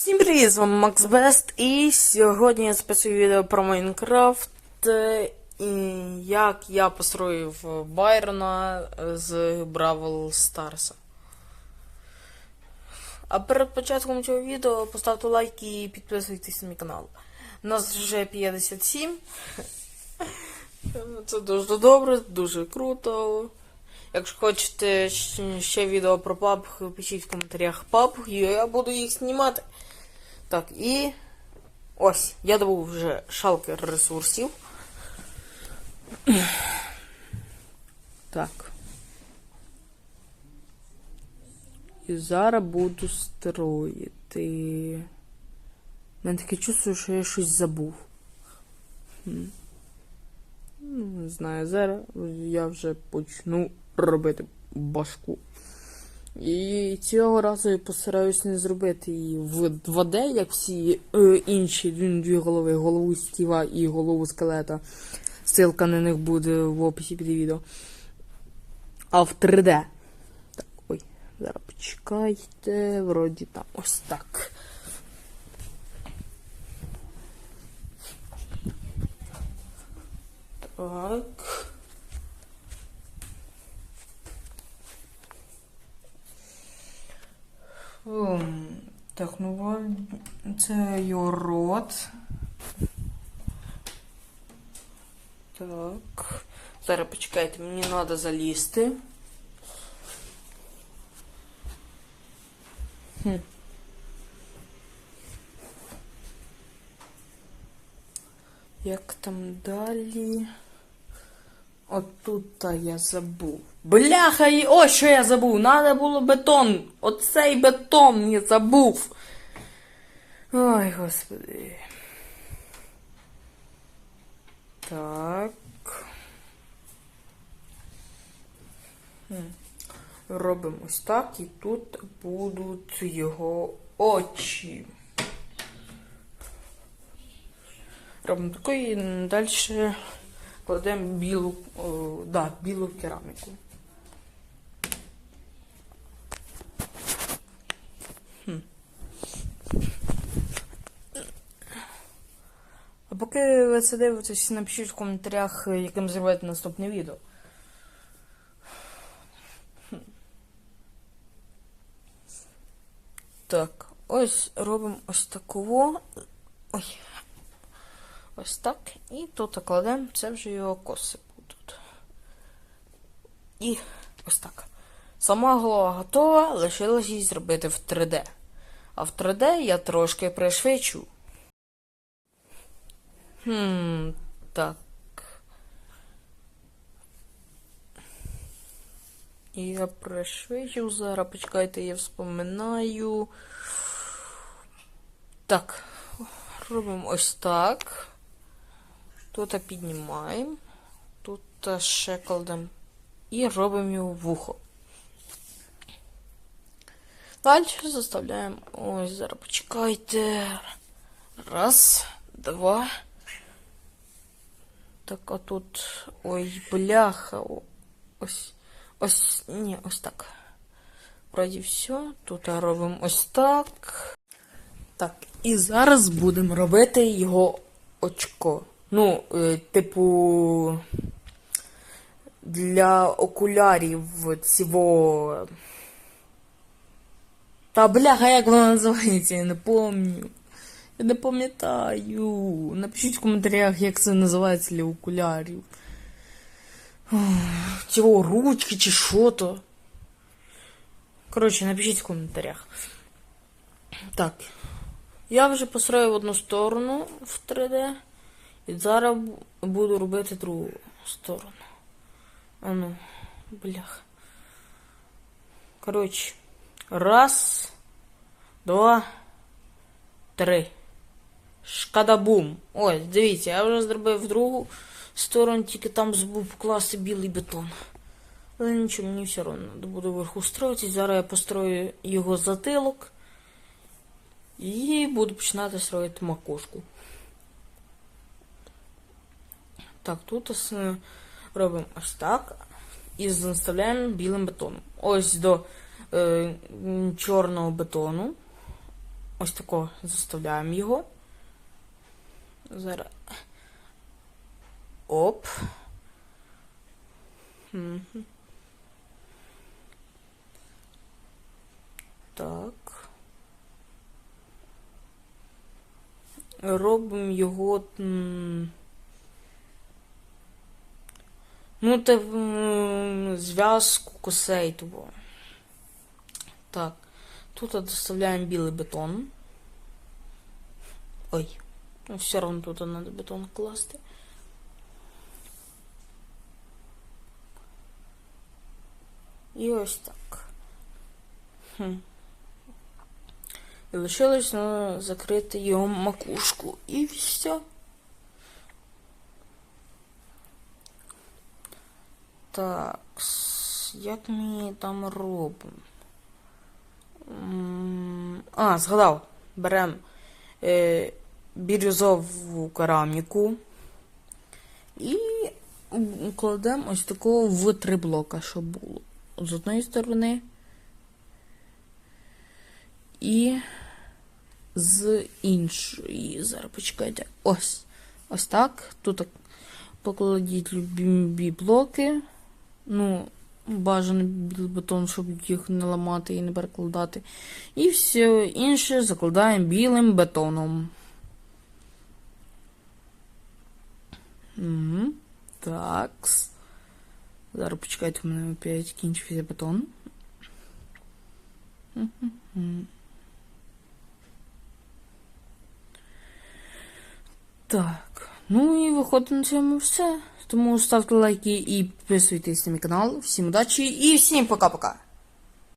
Всім привіт, з вами Макс Бест, і сьогодні я записую відео про Майнкрафт е, і як я построїв Байрона з Бравл Старса. А перед початком цього відео поставте лайк і підписуйтесь на мій канал. У Нас вже 57. Це дуже добре, дуже круто. Якщо хочете ще відео про PUBG, пишіть в коментарях PUBG, я буду їх знімати. Так, і ось, я добув вже шалкер ресурсів. Так. І зараз буду строїти. Мене таке чувство, що я щось забув. Ну, не знаю, зараз я вже почну робити башку. І цього разу я постараюсь не зробити її в 2D, як всі е, інші дві, голови, голову Стіва і голову скелета. Ссылка на них буде в описі під відео. А в 3D. Так, ой, зараз почекайте. Вроді там ось так. Так. Так, ну це його рот. Так. Зараз почекайте, мені треба залізти. Хм. Як там далі? Отут я забув. Бляха, і ось що я забув. Надо було бетон. Оцей бетон я забув. Ой, господи. Так. Робимо ось так, і тут будуть його очі. Робимо таке і далі кладемо білу, о, да, білу кераміку. Хм. А поки ви це дивитесь, напишіть в коментарях, яким зробити наступне відео. Так, ось робимо ось такого. Ой. Ось так. І тут кладемо, це вже його коси будуть. І ось так. Сама голова готова, лишилось її зробити в 3D. А в 3D я трошки пришвидшу. Хм, так. Я пришвидшу зараз, почекайте, я вспоминаю. Так, робимо ось так. Тут піднімаємо, тут ще і робимо його вухо. Далі заставляємо. Ось, зараз почекайте. Раз, два. Так, а тут. Ой, бляха. Ось. Ось. Ні, ось так. Вроді все. Тут робимо ось так. Так, і зараз будемо робити його очко. Ну, е, типу, для окулярів цього. Та бляха, як воно називається, я не пам'ятаю. Я не пам'ятаю. Напишіть в коментарях, як це називається для окулярів. Цього ручки чи що то. Коротше, напишіть в коментарях. Так. Я вже построїв одну сторону в 3D. І зараз буду робити другу сторону. А ну, блях. Коротше. Раз, два, три. Шкадабум. Ось, дивіться, я вже зробив другу сторону, тільки там забув покласти білий бетон. Але нічого, мені все одно. Буде вверху строїтись. Зараз я построю його затилок. І буду починати строїти макушку. Так, тут е, робимо ось так. І заставляємо білим бетоном. Ось до е, чорного бетону. ось тако заставляємо його. Зараз. Оп. Так. Робимо його. Ну, те зв'язку косей того. Так. Тут доставляємо білий бетон. Ой. Ну, все одно тут треба бетон класти. І ось так. Хм. І лишилось ну, закрити його макушку. І все. Так, як ми там робимо? А, згадав. Беремо е, бірюзову кераміку і кладемо ось такого в три блока, щоб було. З одної сторони і з іншої. Зараз почекайте. Ось. Ось так. Тут покладіть любі блоки. Ну, білий бетон, щоб їх не ламати і не перекладати. І все інше закладаємо білим бетоном. Угу. Так. Зараз почекайте, у мене опять кінчився бетон. Так. Ну і виходить на цьому все. Тому ставте лайки і підписуйтесь на мій канал. Всім удачі і всім пока-пока.